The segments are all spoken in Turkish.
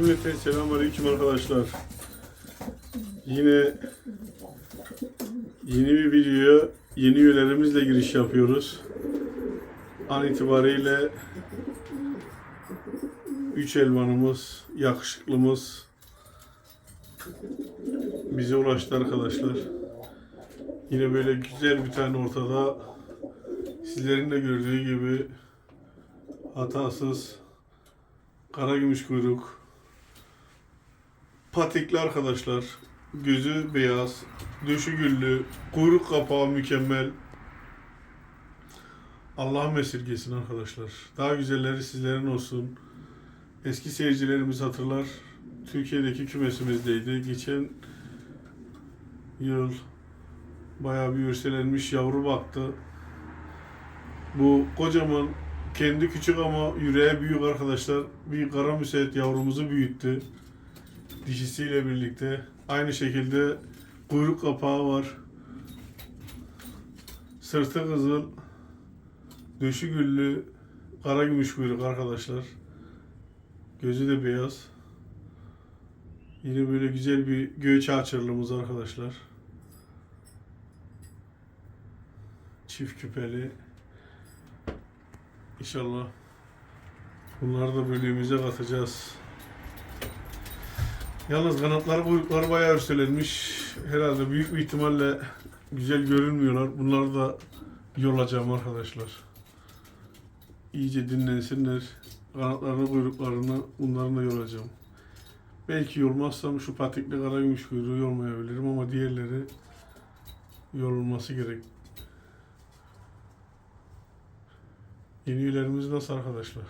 Cümleten selamünaleyküm arkadaşlar. Yine yeni bir videoya yeni üyelerimizle giriş yapıyoruz. An itibariyle 3 elmanımız, yakışıklımız bize ulaştı arkadaşlar. Yine böyle güzel bir tane ortada sizlerin de gördüğü gibi hatasız kara gümüş kuyruk patikli arkadaşlar. Gözü beyaz döşü güllü kuyruk kapağı mükemmel. Allah'ım esirgesin arkadaşlar. Daha güzelleri sizlerin olsun. Eski seyircilerimiz hatırlar. Türkiye'deki kümesimizdeydi geçen yıl bayağı bir örselenmiş yavru baktı. Bu kocaman kendi küçük ama yüreği büyük arkadaşlar bir kara müsait yavrumuzu büyüttü. Dişisiyle birlikte. Aynı şekilde kuyruk kapağı var. Sırtı kızıl. Döşü güllü. Kara gümüş kuyruk arkadaşlar. Gözü de beyaz. Yine böyle güzel bir göğüç açırlığımız arkadaşlar. Çift küpeli. İnşallah bunları da bölüğümüze katacağız. Yalnız kanatları kuyrukları bayağı örselenmiş. Herhalde büyük bir ihtimalle güzel görünmüyorlar. Bunları da yolacağım arkadaşlar. İyice dinlensinler. Kanatlarını, kuyruklarını bunların da yolacağım. Belki yolmazsam şu patikli kara gümüş kuyruğu yolmayabilirim ama diğerleri yorulması gerek. Yeni üyelerimiz nasıl arkadaşlar?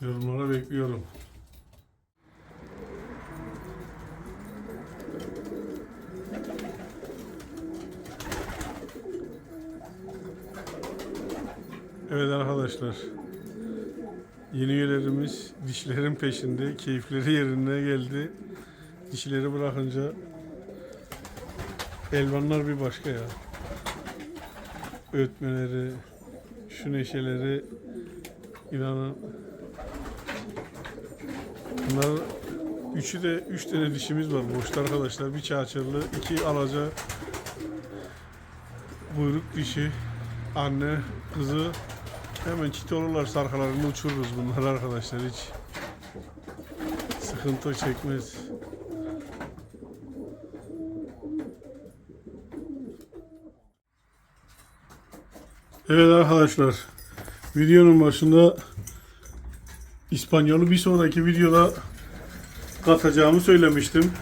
Yorumlara bekliyorum. Evet arkadaşlar. Yeni üyelerimiz dişlerin peşinde. Keyifleri yerine geldi. Dişleri bırakınca elvanlar bir başka ya ötmeleri, şu neşeleri inanın bunlar üçü de üç tane dişimiz var boşta arkadaşlar. Bir çağçırlı, iki alaca buyruk dişi, anne, kızı hemen çit olurlar sarkalarını uçururuz bunlar arkadaşlar hiç sıkıntı çekmez. Evet arkadaşlar videonun başında İspanyolu bir sonraki videoda katacağımı söylemiştim.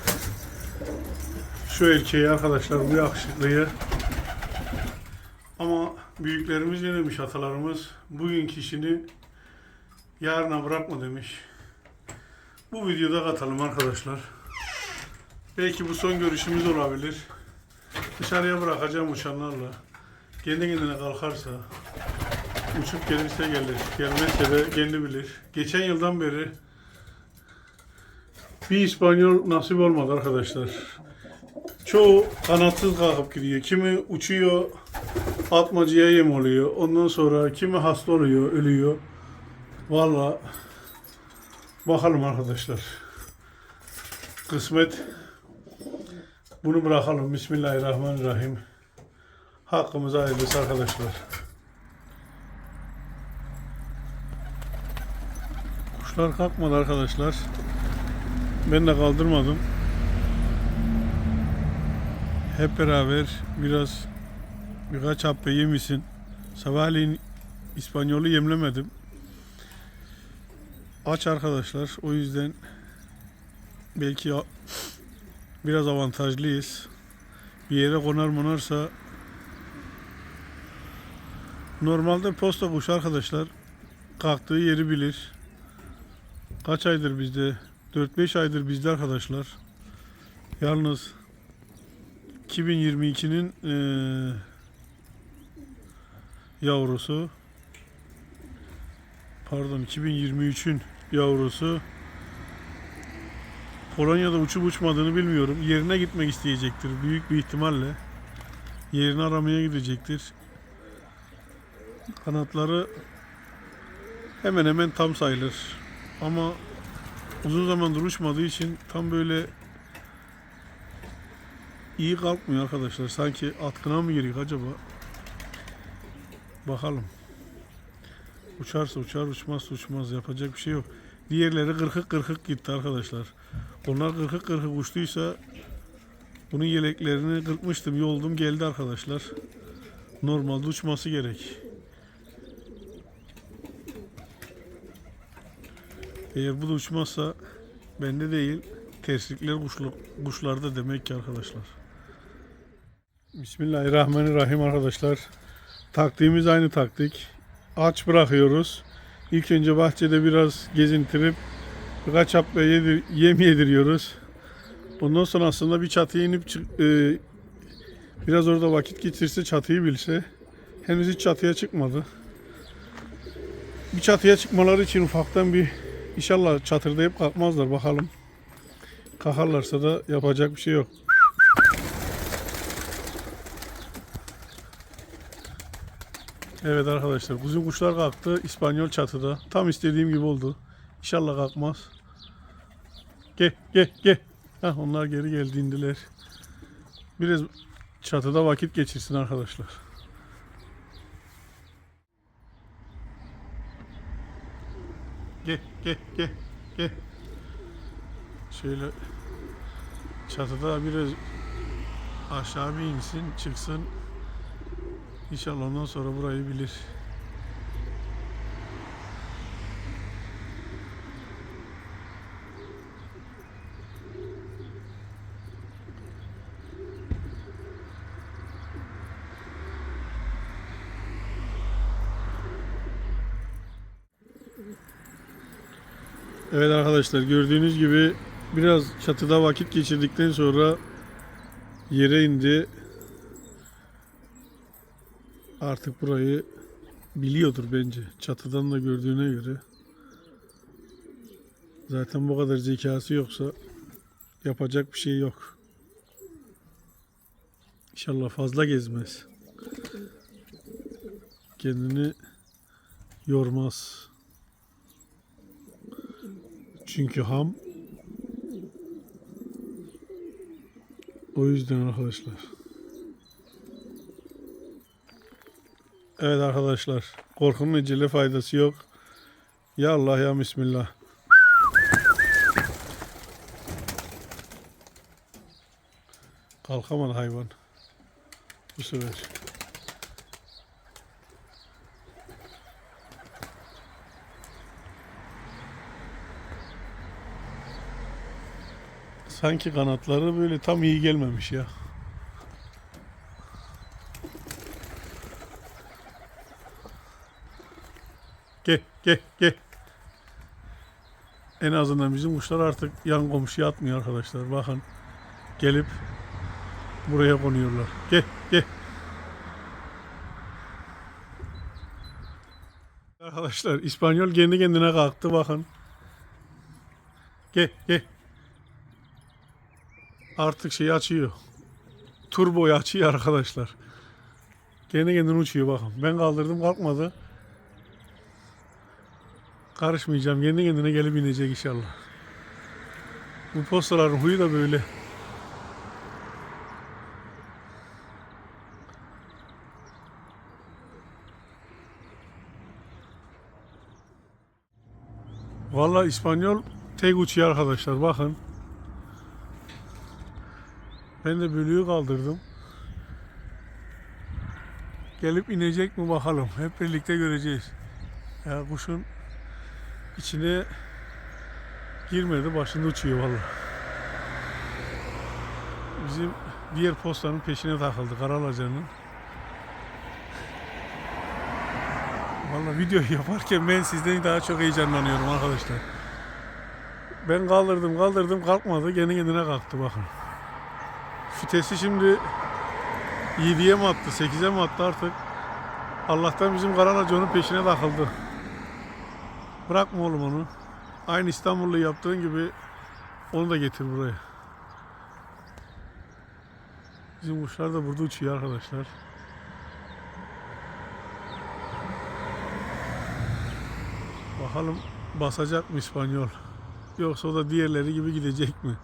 Şu erkeği arkadaşlar bu yakışıklıyı büyüklerimiz ne demiş atalarımız bugünkü işini yarına bırakma demiş. Bu videoda katalım arkadaşlar. Belki bu son görüşümüz olabilir. Dışarıya bırakacağım uçanlarla. Kendi kendine kalkarsa, uçup gelirse gelir, gelmezse de kendi bilir. Geçen yıldan beri bir İspanyol nasip olmadı arkadaşlar. Çoğu kanatsız kalkıp gidiyor. Kimi uçuyor, atmacıya yem oluyor. Ondan sonra kimi hasta oluyor, ölüyor. Valla bakalım arkadaşlar. Kısmet bunu bırakalım. Bismillahirrahmanirrahim. Hakkımıza hayırlısı arkadaşlar. Kuşlar kalkmadı arkadaşlar. Ben de kaldırmadım. Hep beraber biraz birkaç happe yemişsin. Sabahleyin İspanyolu yemlemedim. Aç arkadaşlar. O yüzden belki biraz avantajlıyız. Bir yere konar monarsa Normalde posta kuşu arkadaşlar kalktığı yeri bilir. Kaç aydır bizde? 4-5 aydır bizde arkadaşlar. Yalnız 2022'nin eee yavrusu pardon 2023'ün yavrusu Polonya'da uçup uçmadığını bilmiyorum. Yerine gitmek isteyecektir büyük bir ihtimalle. Yerini aramaya gidecektir. Kanatları hemen hemen tam sayılır. ama uzun zamandır uçmadığı için tam böyle iyi kalkmıyor arkadaşlar. Sanki atkına mı giriyor acaba? Bakalım. Uçarsa uçar, uçmazsa uçmaz. Yapacak bir şey yok. Diğerleri kırkık kırkık gitti arkadaşlar. Onlar kırkık kırkık uçtuysa bunun yeleklerini kırpmıştım. Yoldum geldi arkadaşlar. Normalde uçması gerek. Eğer bu da uçmazsa bende değil terslikler kuşlu, kuşlarda demek ki arkadaşlar. Bismillahirrahmanirrahim arkadaşlar. Taktiğimiz aynı taktik. Aç bırakıyoruz. İlk önce bahçede biraz gezintirip birkaç hapla yedir, yem yediriyoruz. Ondan sonra aslında bir çatıya inip e, biraz orada vakit geçirse çatıyı bilse henüz hiç çatıya çıkmadı. Bir çatıya çıkmaları için ufaktan bir inşallah çatırdayıp kalkmazlar bakalım. Kalkarlarsa da yapacak bir şey yok. Evet arkadaşlar kuzun kuşlar kalktı İspanyol çatıda. Tam istediğim gibi oldu. İnşallah kalkmaz. Gel gel gel. Heh, onlar geri geldi indiler. Biraz çatıda vakit geçirsin arkadaşlar. Gel gel gel gel. Şöyle çatıda biraz aşağı bir insin çıksın. İnşallah ondan sonra burayı bilir. Evet arkadaşlar gördüğünüz gibi biraz çatıda vakit geçirdikten sonra yere indi. Artık burayı biliyordur bence. Çatıdan da gördüğüne göre. Zaten bu kadar zekası yoksa yapacak bir şey yok. İnşallah fazla gezmez. Kendini yormaz. Çünkü ham. O yüzden arkadaşlar. Evet arkadaşlar. Korkunun ecele faydası yok. Ya Allah ya Bismillah. Kalkamadı hayvan. Bu sefer. Sanki kanatları böyle tam iyi gelmemiş ya. Gel gel gel. En azından bizim kuşlar artık yan komşuya atmıyor arkadaşlar. Bakın gelip buraya konuyorlar. Gel gel. Arkadaşlar İspanyol kendi kendine kalktı bakın. Gel gel. Artık şeyi açıyor. Turboyu açıyor arkadaşlar. Kendi kendine uçuyor bakın. Ben kaldırdım kalkmadı. Karışmayacağım. Kendi kendine gelip inecek inşallah. Bu postaların huyu da böyle. Vallahi İspanyol tek uçuyor arkadaşlar. Bakın. Ben de bölüğü kaldırdım. Gelip inecek mi bakalım. Hep birlikte göreceğiz. Ya kuşun içine girmedi. Başında uçuyor vallahi. Bizim diğer postanın peşine takıldı. Karalacanın. Vallahi video yaparken ben sizden daha çok heyecanlanıyorum arkadaşlar. Ben kaldırdım kaldırdım kalkmadı. Kendi kendine kalktı bakın. Fitesi şimdi 7'ye mi attı 8'e mi attı artık. Allah'tan bizim Karalaca onun peşine takıldı. Bırakma oğlum onu. Aynı İstanbul'da yaptığın gibi onu da getir buraya. Bizim kuşlar da burada uçuyor arkadaşlar. Bakalım basacak mı İspanyol? Yoksa o da diğerleri gibi gidecek mi?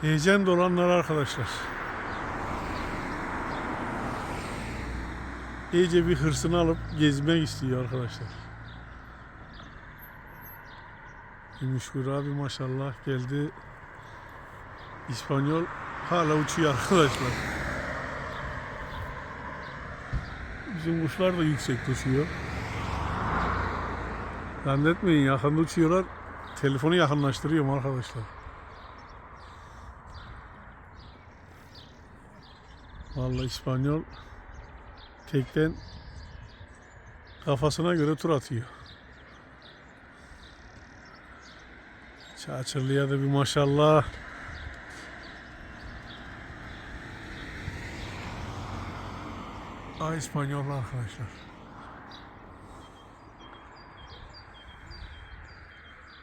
Heyecan dolanlar arkadaşlar. İyice bir hırsını alıp gezmek istiyor arkadaşlar. Müşkür abi maşallah geldi. İspanyol hala uçuyor arkadaşlar. Bizim kuşlar da yüksekte uçuyor. Zannetmeyin yakında uçuyorlar. Telefonu yakınlaştırıyorum arkadaşlar. Vallahi İspanyol tekten kafasına göre tur atıyor. Çağçırlı'ya da bir maşallah. Ay İspanyol arkadaşlar.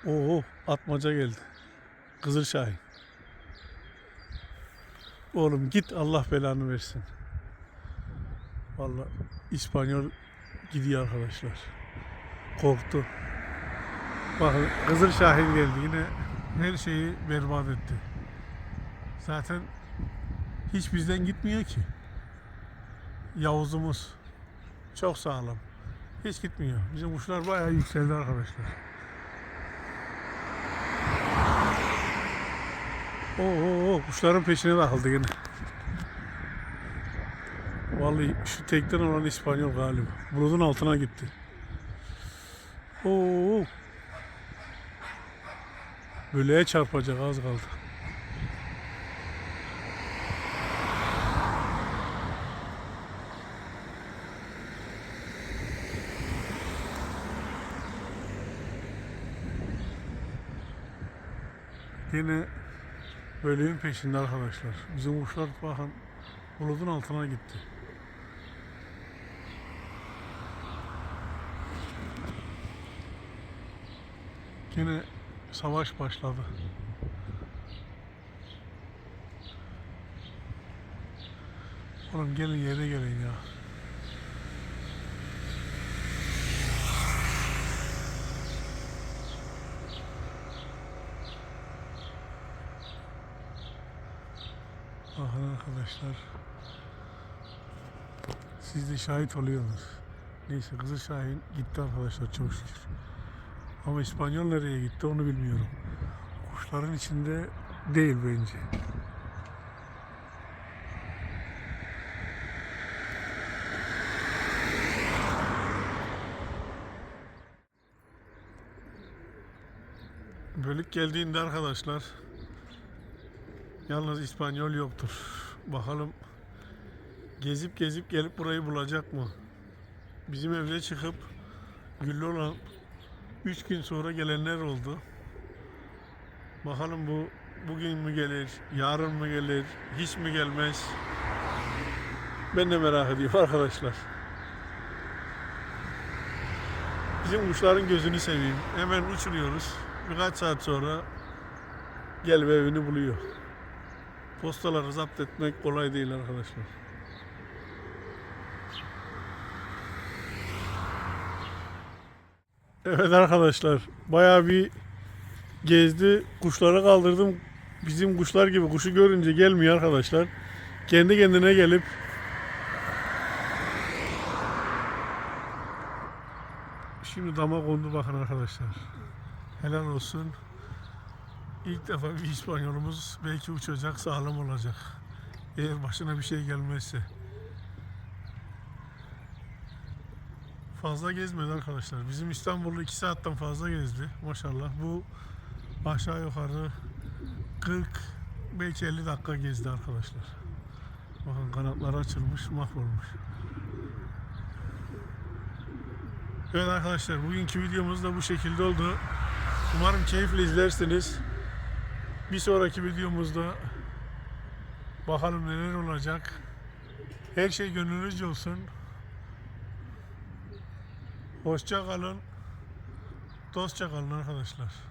Oo atmaca geldi. Kızıl Şahin. Oğlum git Allah belanı versin. Vallahi İspanyol gidiyor arkadaşlar. Korktu. Bakın Kızıl Şahin geldi yine her şeyi berbat etti. Zaten hiç bizden gitmiyor ki. Yavuzumuz çok sağlam. Hiç gitmiyor. Bizim kuşlar bayağı yükseldi arkadaşlar. Oo, oo, oo, kuşların peşine takıldı yine. Vallahi şu tekten olan İspanyol galiba. Bulutun altına gitti. Oo. Böleğe çarpacak az kaldı. Yine böleğin peşinde arkadaşlar. Bizim kuşlar bakın bulutun altına gitti. Yine savaş başladı. Oğlum gelin yere gelin ya. Bakın arkadaşlar. Siz de şahit oluyorsunuz. Neyse Kızıl Şahin gitti arkadaşlar çok şükür. Ama İspanyol nereye gitti onu bilmiyorum. Kuşların içinde değil bence. Bölük geldiğinde arkadaşlar yalnız İspanyol yoktur. Bakalım gezip gezip gelip burayı bulacak mı? Bizim evde çıkıp güllü olan 3 gün sonra gelenler oldu. Bakalım bu bugün mü gelir, yarın mı gelir, hiç mi gelmez? Ben de merak ediyorum arkadaşlar. Bizim kuşların gözünü seveyim. Hemen uçuruyoruz. Birkaç saat sonra gel ve evini buluyor. Postaları zapt etmek kolay değil arkadaşlar. Evet arkadaşlar bayağı bir gezdi. Kuşları kaldırdım. Bizim kuşlar gibi kuşu görünce gelmiyor arkadaşlar. Kendi kendine gelip Şimdi dama kondu bakın arkadaşlar. Helal olsun. İlk defa bir İspanyolumuz belki uçacak, sağlam olacak. Eğer başına bir şey gelmezse. Fazla gezmedi arkadaşlar. Bizim İstanbul'u 2 saatten fazla gezdi. Maşallah. Bu aşağı yukarı 40 belki 50 dakika gezdi arkadaşlar. Bakın kanatları açılmış, mahvolmuş. Evet arkadaşlar bugünkü videomuz da bu şekilde oldu. Umarım keyifle izlersiniz. Bir sonraki videomuzda bakalım neler olacak. Her şey gönlünüzce olsun. Hoşça kalın. Dostça kalın arkadaşlar.